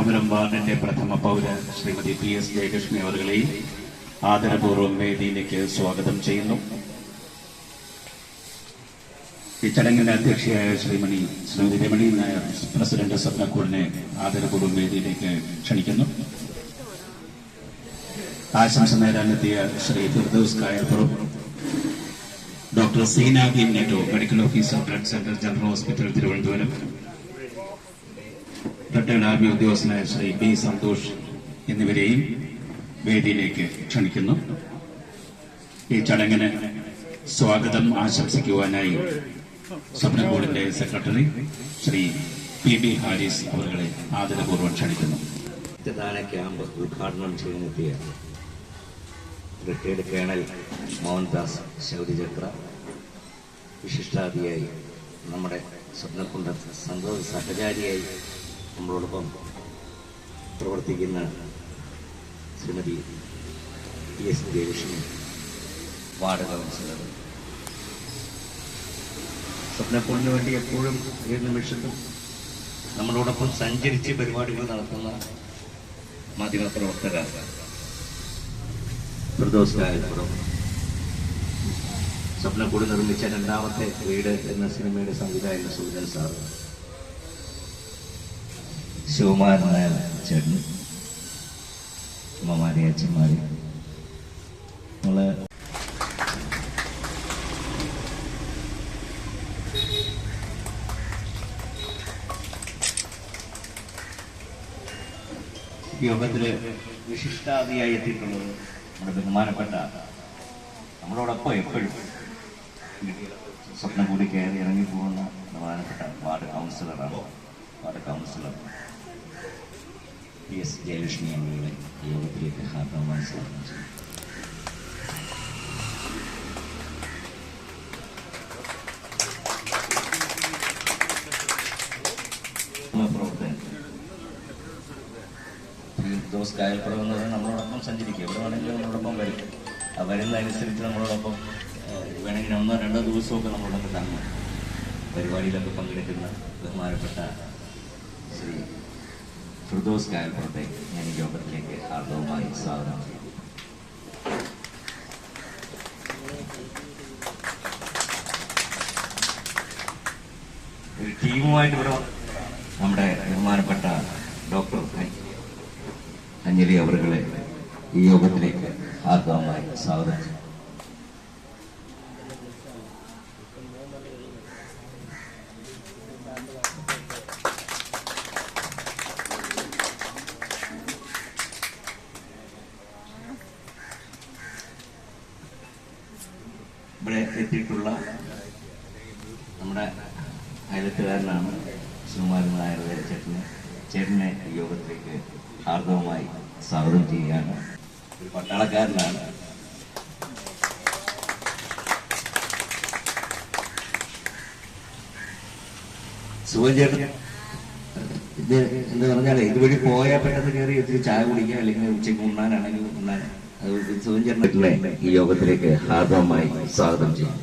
തൃക്കണാപുരം വാർഡിന്റെ പ്രഥമ പൗര ശ്രീമതി പി എസ് ജയകൃഷ്ണി അവരുകളെയും ആദരപൂർവം വേദിയിലേക്ക് സ്വാഗതം ചെയ്യുന്നു. ഈ ചടങ്ങിന്റെ അധ്യക്ഷയായ ശ്രീമണി ശ്രീമതി രമണി നായർ പ്രസിഡന്റ് സ്വപ്നക്കൂടിനെ ആദരപൂർവം വേദിയിലേക്ക് ക്ഷണിക്കുന്നു. ആശംസ നേരാനെത്തിയ Shri Firdous Kayappuram doctor Seena B Netto medical officer blood centre general hospital Thiruvananthapuram. Retired army ഉദ്യോഗസ്ഥനായ ശ്രീ പി സന്തോഷ് എന്നിവരെയും വേദിയിലേക്ക് ക്ഷണിക്കുന്നു. ഈ ചടങ്ങിന് സ്വാഗതം ആശംസിക്കുവാനായി സ്വപ്നബോർഡിന്റെ secretary Shri P B Haris അവരുടെ ആദരപൂർവം ക്ഷണിക്കുന്നു. രക്തദാന ക്യാമ്പ് ഉദ്ഘാടനം ചെയ്യാനെത്തിയ റിട്ടയർഡ് കേണൽ മോഹൻദാസ് ശൗര്യചക്ര വിശിഷ്ടാതിയായി നമ്മുടെ സ്വപ്നക്കുണ്ട സന്തോഷ സഹചാരിയായി നമ്മളോടൊപ്പം പ്രവർത്തിക്കുന്ന Shrimati P S Jayalakshmi ward councillor സ്വപ്നപ്പോളിന് വേണ്ടി എപ്പോഴും ഏത് നിമിഷത്തും നമ്മളോടൊപ്പം സഞ്ചരിച്ച് പരിപാടികൾ നടത്തുന്ന മാധ്യമപ്രവർത്തകർ ഫിർദോസ് കായൽപ്പുറം സ്വപ്നക്കൂട് നിർമ്മിച്ച രണ്ടാമത്തെ വീട് എന്ന സിനിമയുടെ സംവിധായകൻ സൂര്യൻ സാർ. ശിവകുമാരൻ നായർ ചേട്ടൻ അമ്മമാരെ അച്ഛന്മാരെ. നമ്മൾ യോഗത്തിൽ വിശിഷ്ടാതിയായി എത്തിയിട്ടുള്ളത് നമ്മുടെ ബഹുമാനപ്പെട്ട നമ്മളോടൊപ്പം എപ്പോഴും സ്വപ്നം കൂടി കയറി ഇറങ്ങി പോകുന്ന ബഹുമാനപ്പെട്ട വാർഡ് കൗൺസിലറാണ്. Ward councillor. നമ്മളോടൊപ്പം സഞ്ചരിക്കുക എവിടെ വേണമെങ്കിലും നമ്മളോടൊപ്പം വരും ആ വരുന്നതനുസരിച്ച് നമ്മളോടൊപ്പം വേണമെങ്കിൽ ഒന്നോ രണ്ടോ ദിവസമൊക്കെ നമ്മളോടൊപ്പം തങ്ങും പരിപാടിയിലൊക്കെ പങ്കെടുക്കുന്ന ബഹുമാനപ്പെട്ട ഫിർദോസ് കായൽപ്പുറത്തെ ഞാൻ ഈ യോഗത്തിലേക്ക് ഹാർദവമായി സ്വാഗതം ഒരു ടീമുമായിട്ട് ഇവിടെ നമ്മുടെ ബഹുമാനപ്പെട്ട ഡോക്ടർ അഞ്ജലി അവറുകളെ ഈ യോഗത്തിലേക്ക് ആർദ്രമായി സ്വാഗതം ചെയ്യും. ഇവിടെ എത്തിയിട്ടുള്ള നമ്മുടെ അയലത്തുകാരനാണ് സുകുമാരൻ നായർ ചേട്ടന് ചേട്ടനെ ഈ യോഗത്തിലേക്ക് ഹാർദവമായി സ്വാഗതം ചെയ്യുകയാണ്. ഒരു പട്ടാളക്കാരനാണ്. സുഖം ചേട്ടൻ ഇത് എന്താ പറഞ്ഞാലേ ഇതുവഴി പോയാൽ പെട്ടെന്ന് കയറി ഇത്തിരി ചായ കുടിക്കുക അല്ലെങ്കിൽ ഉച്ചയ്ക്ക് ഉണ്ണാനാണെങ്കിൽ ഉണ്ണാൻ. സുഖം ചേട്ടനെ ഈ യോഗത്തിലേക്ക് ഹാർദവമായി സ്വാഗതം ചെയ്യും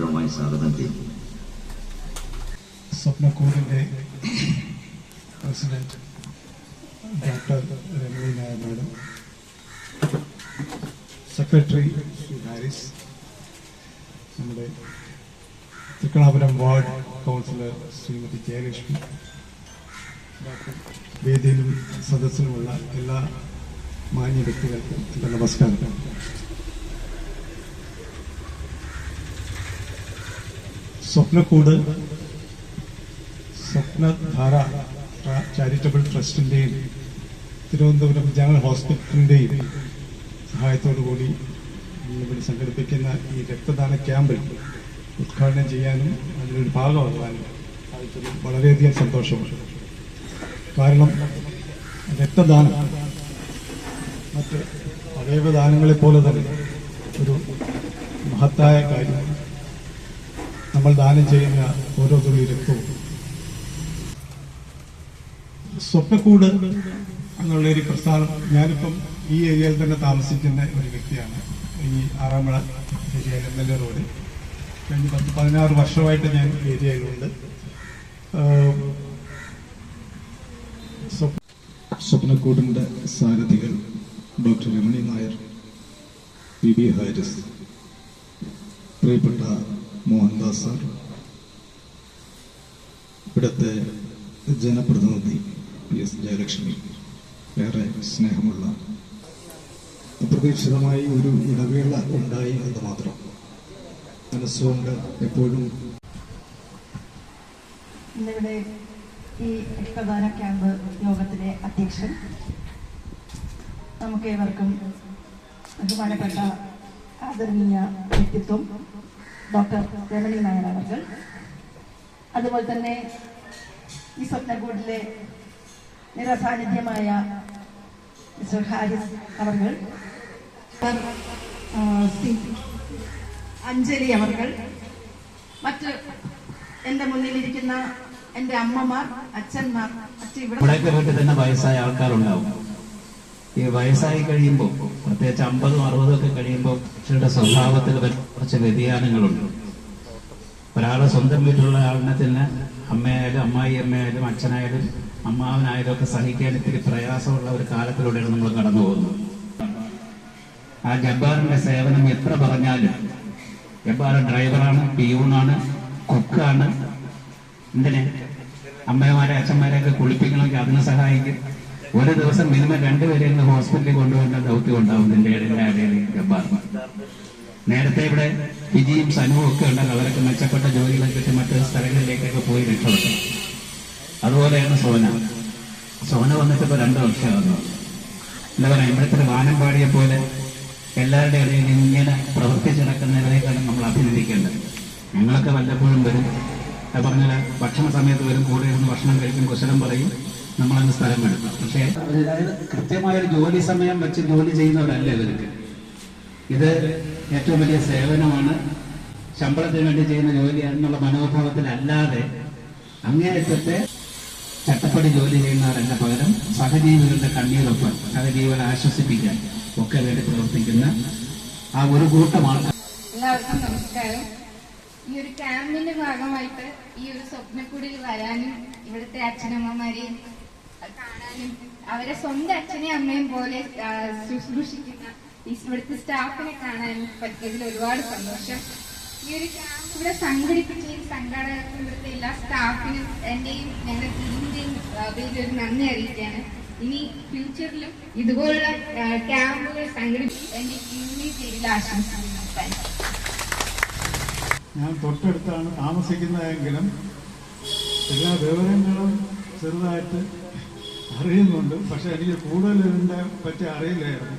ഹാർദവമായി സ്വാഗതം ചെയ്യും. സ്വപ്നക്കൂടിന്റെ president doctor Ramani Nair madam secretary Shri Haris നമ്മുടെ തൃക്കണാപുരം വാർഡ് കൗൺസിലർ ശ്രീമതി ജയലക്ഷ്മി വേദിയിലും സദസ്സിലുമുള്ള എല്ലാ മാന്യ വ്യക്തികൾക്കും നമസ്കാരം. സ്വപ്നക്കൂട് സ്വപ്നധാര ചാരിറ്റബിൾ ട്രസ്റ്റിന്റെയും തിരുവനന്തപുരം ജനറൽ ഹോസ്പിറ്റലിന്റെയും സഹായത്തോടു കൂടി ഇവിടെ സംഘടിപ്പിക്കുന്ന ഈ രക്തദാന ക്യാമ്പിൽ ഉദ്ഘാടനം ചെയ്യാനും അതിലൊരു ഭാഗമാകാനും സാധിച്ചതിൽ വളരെയധികം സന്തോഷമുണ്ട്. കാരണം രക്തദാനം മറ്റ് അവയവദാനങ്ങളെപ്പോലെ തന്നെ ഒരു മഹത്തായ കാര്യം നമ്മൾ ദാനം ചെയ്യുന്ന ഓരോ തുള്ളി രക്തവും സ്വപ്നക്കൂട് എന്നുള്ള ഒരു പ്രസ്ഥാനം ഞാനിപ്പം ഈ ഏരിയയിൽ തന്നെ താമസിക്കുന്ന ഒരു വ്യക്തിയാണ്. ഈ ആറാമഴ ഏരിയയിൽ എം എൽ എ റോഡ്. കഴിഞ്ഞ പത്ത് പതിനാറ് വർഷമായിട്ട് ഞാൻ ഏരിയയിലുണ്ട്. സ്വപ്നക്കൂടിന്റെ സാരഥികൾ doctor Ramani Nair P. B. Haris പ്രിയപ്പെട്ട മോഹൻദാസ് സാർ. ഇവിടുത്തെ ജനപ്രതിനിധി പി എസ് ജയലക്ഷ്മി. ഏറെ സ്നേഹമുള്ള അപ്രതീക്ഷിതമായി ഒരു ഇടവേള ഉണ്ടായി എന്ന് മാത്രം മനസ്സുകൊണ്ട് എപ്പോഴും ഇന്നിവിടെ ഈ രക്തദാന ക്യാമ്പ് യോഗത്തിലെ അധ്യക്ഷൻ. നമുക്കേവർക്കും ബഹുമാനപ്പെട്ട ആദരണീയ വ്യക്തിത്വം ഡോക്ടർ രമണി നായർ അവർ അതുപോലെ തന്നെ ഈ സ്വപ്നകൂടിലെ നിറസാന്നിധ്യമായ മിസ്റ്റർ ഹാരിസ് അവർ അഞ്ജലി അവർകൾ മറ്റ് എന്റെ മുന്നിലിരിക്കുന്ന എന്റെ അമ്മമാർ അച്ഛന്മാർ മറ്റ് ഇവിടെ തന്നെ വയസ്സായ ആൾക്കാരുണ്ടാവും. ഈ വയസ്സായി കഴിയുമ്പോൾ പ്രത്യേകിച്ച് അമ്പതും അറുപതും ഒക്കെ കഴിയുമ്പോൾ കൃഷിയുടെ സ്വഭാവത്തിൽ കുറച്ച് വ്യതിയാനങ്ങളുണ്ട്. ഒരാളെ സ്വന്തം വീട്ടിലുള്ള ആളിനെ തന്നെ അമ്മയായാലും അമ്മായി അമ്മയായാലും അച്ഛനായാലും അമ്മാവനായാലും ഒക്കെ സഹിക്കാൻ ഇത്തിരി പ്രയാസമുള്ള ഒരു കാലത്തിലൂടെയാണ് നമ്മൾ കടന്നു പോകുന്നത്. ആ ജബ്ബാറിന്റെ സേവനം എത്ര പറഞ്ഞാലും ജബ്ബാർ ഡ്രൈവറാണ് പിയൂണാണ് കുക്കാണ്. എന്തിനെ? അമ്മമാരെ അച്ഛന്മാരെയൊക്കെ കുളിപ്പിക്കണമെങ്കിൽ അതിനെ സഹായിക്കും. ഒരു ദിവസം മിനിമം രണ്ടുപേരെ ഇന്ന് ഹോസ്പിറ്റലിൽ കൊണ്ടുവരുന്ന ദൗത്യം ഉണ്ടാവും നേരത്തെ ഇവിടെ വിജിയും സനുവും ഒക്കെ ഉണ്ടല്ലോ അവരൊക്കെ മെച്ചപ്പെട്ട ജോലികളൊക്കെ മറ്റ് സ്ഥലങ്ങളിലേക്കൊക്കെ പോയി രക്ഷപ്പെട്ടു. അതുപോലെയാണ് സോന. സോന വന്നിട്ട് ഇപ്പൊ രണ്ടു വർഷമാകുന്നു. എന്താ പറയാ ഇവിടുത്തെ വാനം പാടിയ പോലെ എല്ലാവരുടെ ഇടയിൽ ഇങ്ങനെ പ്രവർത്തിച്ച് നടക്കുന്നവരെക്കാളും നമ്മൾ അഭിനന്ദിക്കേണ്ടത്. ഞങ്ങളൊക്കെ വല്ലപ്പോഴും വരും. പറഞ്ഞാൽ പറഞ്ഞ ഭക്ഷണ സമയത്ത് വരും കൂടെ ഇരുന്ന് ഭക്ഷണം കഴിക്കും കുശലം പറയും. നമ്മളങ്ങ് സ്ഥലം എടുക്കും പക്ഷേ അതായത് കൃത്യമായ ഒരു ജോലി സമയം വെച്ച് ജോലി ചെയ്യുന്നവരല്ല ഇവർക്ക്? ഇത് ഏറ്റവും വലിയ സേവനമാണ്. ശമ്പളത്തിന് വേണ്ടി ചെയ്യുന്ന ജോലിയാണെന്നുള്ള മനോഭാവത്തിലല്ലാതെ അങ്ങേയറ്റത്തെ ചട്ടപ്പടി ജോലി ചെയ്യുന്നവരല്ല പകരം സഹജീവികളുടെ കണ്ണീരൊപ്പം സഹജീവികളെ ആശ്വസിപ്പിക്കാൻ ഒക്കെ വേണ്ടി പ്രവർത്തിക്കുന്ന ആ ഒരു കൂട്ടം ആൾക്കാർ. എല്ലാവർക്കും നമസ്കാരം. ഈ ഒരു ക്യാമ്പിന്റെ ഭാഗമായിട്ട് ഈ ഒരു സ്വപ്നക്കുടിയിൽ വരാനും ഇവിടുത്തെ അച്ഛനമ്മമാരെയും അവരെ സ്വന്തം അച്ഛനെയും അമ്മയും പോലെ ശുശ്രൂഷിക്കുന്ന ഇവിടുത്തെ സ്റ്റാഫിനെ കാണാൻ പറ്റിയതിൽ ഒരുപാട് സന്തോഷം. ഈ ഒരു ക്യാമ്പ് ഇവിടെ സംഘടിപ്പിച്ച ഈ സംഘാടകർക്ക് ഇവിടുത്തെ എല്ലാ സ്റ്റാഫിനും എന്റെയും ഞങ്ങളുടെ ടീമിന്റെയും വലിയൊരു നന്ദി അറിയിക്കുകയാണ്. ഇനി ഫ്യൂച്ചറിലും ഇതുപോലുള്ള ക്യാമ്പുകൾ സംഘടിപ്പിച്ച് എന്റെ ടീമിന്റെ പേരിൽ ആശംസിക്കുന്നു. ഞാൻ തൊട്ടടുത്താണ് താമസിക്കുന്നതെങ്കിലും എല്ലാ വിവരങ്ങളും ചെറുതായിട്ട് അറിയുന്നുണ്ട് പക്ഷെ എനിക്ക് കൂടുതൽ ഇതിന്റെ പറ്റി അറിയില്ലായിരുന്നു.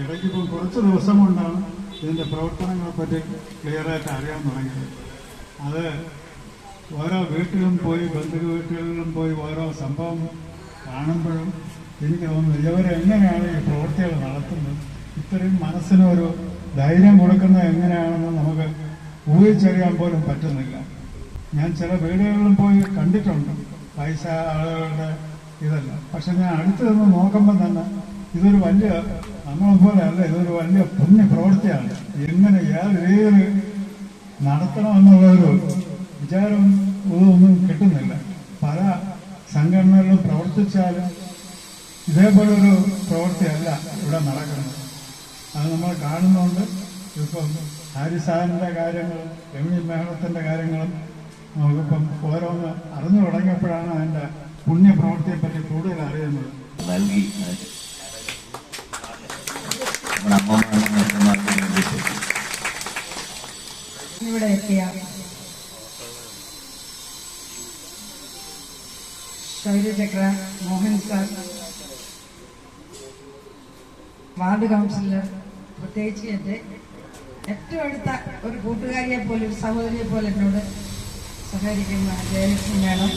ഇടയ്ക്ക് കുറച്ച് ദിവസം കൊണ്ടാണ് ഇതിന്റെ പ്രവർത്തനങ്ങളെ പറ്റി ക്ലിയറായിട്ട് അറിയാൻ തുടങ്ങിയത്. അത് ഓരോ വീട്ടിലും പോയി ബന്ധു വീട്ടുകളിലും പോയി ഓരോ സംഭവം കാണുമ്പോഴും എനിക്ക് തോന്നുന്നു ഇവരെങ്ങനെയാണ് ഈ പ്രവൃത്തികൾ നടത്തുന്നത്? ഇത്രയും മനസ്സിനൊരു ധൈര്യം കൊടുക്കുന്നത് എങ്ങനെയാണെന്ന് നമുക്ക് ഊഹിച്ചറിയാൻ പോലും പറ്റുന്നില്ല. ഞാൻ ചില വീടുകളിലും പോയി കണ്ടിട്ടുണ്ട്. പൈസ ആളുകളുടെ ഇതല്ല. പക്ഷെ ഞാൻ അടുത്ത് നിന്ന് നോക്കുമ്പോൾ തന്നെ ഇതൊരു വലിയ നമ്മളെ പോലെ അല്ല ഇതൊരു വലിയ പുണ്യ പ്രവൃത്തിയാണ്. എങ്ങനെ ഏത് ഏത് നടത്തണമെന്നുള്ളൊരു വിചാരം ഇതൊന്നും കിട്ടുന്നില്ല. പല സംഘടനകളിലും പ്രവർത്തിച്ചാലും ഇതേപോലൊരു പ്രവൃത്തിയല്ല ഇവിടെ നടക്കുന്നത്. അത് നമ്മൾ കാണുന്നുണ്ട്. ഇപ്പം ഹാരിസാറിന്റെ കാര്യങ്ങളും രമണി മേളത്തിന്റെ കാര്യങ്ങളും നമുക്കിപ്പം ഓരോന്ന് അറിഞ്ഞു തുടങ്ങിയപ്പോഴാണ് അതിന്റെ പുണ്യപ്രവൃത്തിയെ പറ്റി കൂടുതൽ അറിയുന്നത്. നൽകി. ഇവിടെ എത്തിയ Shaurya Chakra Mohan sir ward councillor പ്രത്യേകിച്ച് എന്റെ ഏറ്റവും അടുത്ത ഒരു കൂട്ടുകാരിയെ പോലെ ഒരു സഹോദരിയെ പോലെ എന്നോട് സഹകരിക്കുന്ന ജയലക്ഷ്മി മേഡം.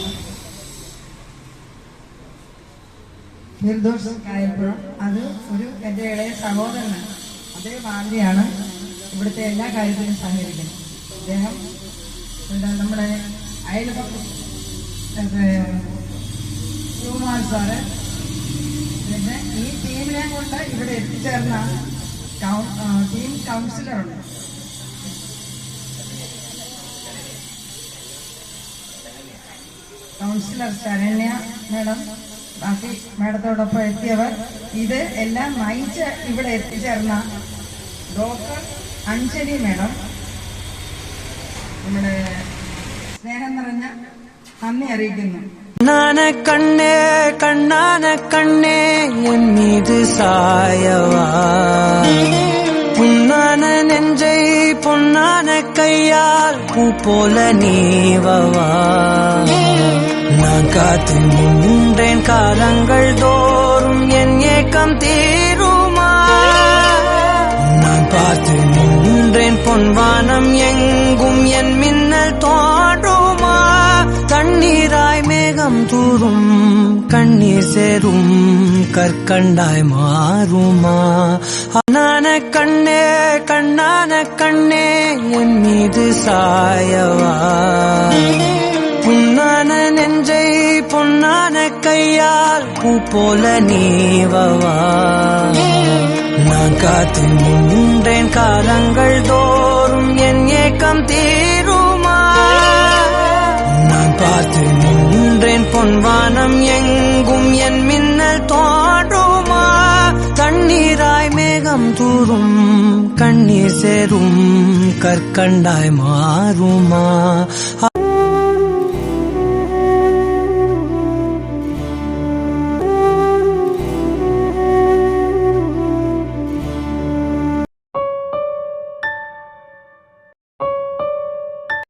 നിർദോഷ് ആയപ്പോഴും അത് ഒരു എന്റെ ഇളയ സഹോദരനാണ്. അതേ മാതിരിയാണ് ഇവിടുത്തെ എല്ലാ കാര്യത്തിലും സഹകരിക്കുന്നത്. അദ്ദേഹം എന്താ നമ്മുടെ അയൽപക്കം ശിവകുമാർ സാറ് പിന്നെ ഈ ടീമിനെ കൊണ്ട് ഇവിടെ എത്തിച്ചേർന്ന ടീം കൗൺസിലറുണ്ട് കൗൺസിലർ ശരണ്യ മാഡം. ബാക്കി മേഡത്തോടൊപ്പം എത്തിയവർ ഇത് എല്ലാം നയിച്ച് ഇവിടെ എത്തിച്ചേർന്ന ഡോക്ടർ അഞ്ജലി മേഡം. നമ്മുടെ സ്നേഹം നിറഞ്ഞ നന്ദി അറിയിക്കുന്നു. കണ്ണേ കണ്ണാന കണ്ണേ എന്നീത് സായവാന നെഞ്ചൈ പൊണ്ണാന കയ്യാൽ പൂ പോല നീവവാ. நான் காத்து நின்றேன் காலங்கள் தோறும் என் ஏக்கம் தீருமா? நான் பார்த்து நின்றேன் பொன்வானம் எங்கும் என் மின்னல் தோன்றுமா? தண்ணீராய் மேகம் தூரும் கண்ணீர் சேரும் கற்கண்டாய் மாறுமா? அண்ணான கண்ணே கண்ணான கண்ணே என் மீது சாயவா? கையால் பூ போல நீவவா நான் காத்து நின்றேன் காலங்கள் தோறும் என் ஏக்கம் தீருமா? நான் பார்த்து நின்றேன் பொன்வானம் எங்கும் என் மின்னல் தோன்றுமா? தண்ணீராய் மேகம் தூரும் கண்ணீர் சேரும் கற்கண்டாய் மாறுமா?